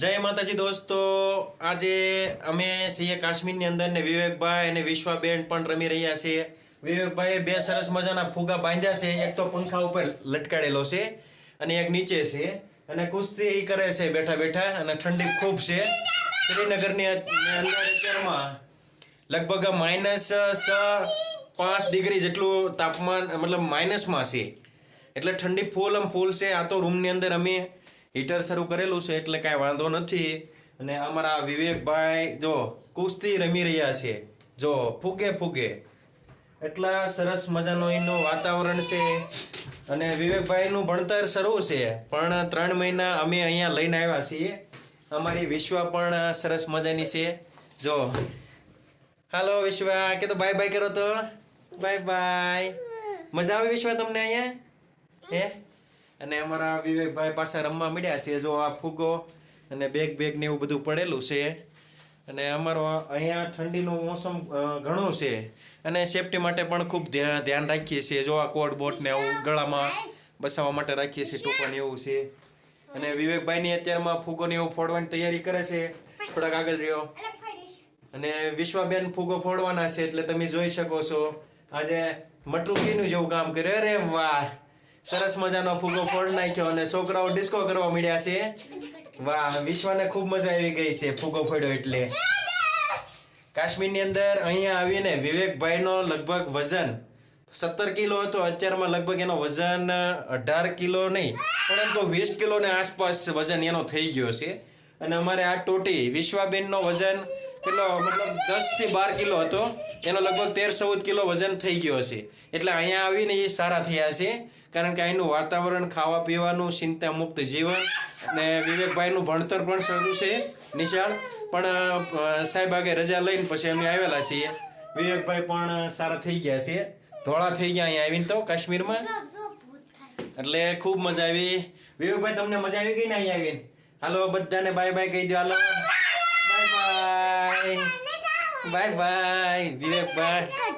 જય માતાજી દોસ્તો. આજે અમે છીએ કાશ્મીરની અંદર ને વિવેકભાઈ અને વિશ્વાબેન પણ રમી રહ્યા છીએ વિવેકભાઈએ બે સરસ મજાના ફુગા બાંધ્યા છે. એક તો પંખા ઉપર લટકાડેલો છે અને એક નીચે છે. અને કુસ્તી એ કરે છે બેઠા બેઠા અને ઠંડી ખૂબ છે. શ્રીનગરની અંદર અત્યારમાં લગભગ માઇનસ પાંચ ડિગ્રી જેટલું તાપમાન, મતલબ માઇનસમાં છે. એટલે ઠંડી ફૂલ આમ ફૂલ છે. આ તો રૂમની અંદર અમે હીટર શરૂ કરેલું છે એટલે કાંઈ વાંધો નથી. અને અમારા વિવેકભાઈ જો કુસ્તી રમી રહ્યા છે. જો ફૂગે ફૂગે એટલા સરસ મજાનો એનું વાતાવરણ છે. અને વિવેકભાઈનું ભણતર શરૂ છે. પણ ત્રણ મહિના અમે અહીંયા લઈને આવ્યા છીએ. અમારી વિશ્વા પણ સરસ મજાની છે. જો. હાલો વિશ્વા, કે તો બાય બાય કરો તો. બાય બાય મજા આવી વિશ્વા તમને અહીંયા? હે? અને અમારા વિવેકભાઈ પાસે રમવા મળ્યા છે, જો આ ફુગ્ગો અને બેગ બેગ ને એવું બધું પડેલું છે. અને અમારો અહીંયા ઠંડીનું મોસમ ઘણું છે. અને સેફટી માટે પણ ખૂબ ધ્યાન ધ્યાન રાખીએ છીએ. જો આ કોટ બોટ ને આવું ગળામાં બસાવવા માટે રાખીએ છીએ ટોપણ એવું છે. અને વિવેકભાઈની અત્યારમાં ફૂગોની એવું ફોડવાની તૈયારી કરે છે. થોડાક આગળ રહ્યો. અને વિશ્વાબેન ફૂગો ફોડવાના છે, એટલે તમે જોઈ શકો છો. આજે મટલુકીનું જેવું કામ કર્યું. અરે વાહ! સરસ મજાનો ફૂગો ફોડ નાખ્યો અને છોકરાઓ ડિસ્કો કરવા મળ્યા છે. વાહ, વિશ્વાને ખૂબ મજા આવી ગઈ છે ફૂગો ફોડ્યો એટલે. કાશ્મીરની અંદર અહીંયા આવીને વિવેકભાઈનો લગભગ વજન સત્તર કિલો હતો, અત્યારમાં લગભગ એનો વજન અઢાર કિલો નહીં, પરંતુ વીસ કિલોને આસપાસ વજન એનો થઈ ગયો છે. અને અમારે આ ટોટી વિશ્વાબેનનો વજન કેટલો, મતલબ દસથી બાર કિલો હતો, એનો લગભગ તેર ચૌદ કિલો વજન થઈ ગયો છે. એટલે અહીંયા આવીને એ સારા થયા છે. કારણ કે અહીંનું વાતાવરણ, ખાવા પીવાનું, ચિંતા મુક્ત જીવન અને વિવેકભાઈનું ભણતર પણ સારું છે નિશાળ. પણ સાહેબ આગે રજા લઈને પછી અમે આવેલા છીએ. વિવેકભાઈ પણ સારા થઈ ગયા છે. ધોળા થઈ ગયા અહીંયા આવીને તો કાશ્મીરમાં. એટલે ખૂબ મજા આવી. વિવેકભાઈ, તમને મજા આવી ગઈ ને અહીંયા આવીને? હાલો, બધાને બાય બાય કહી દો હાલો. બાય બાય બાય બાય વિવેકભાઈ.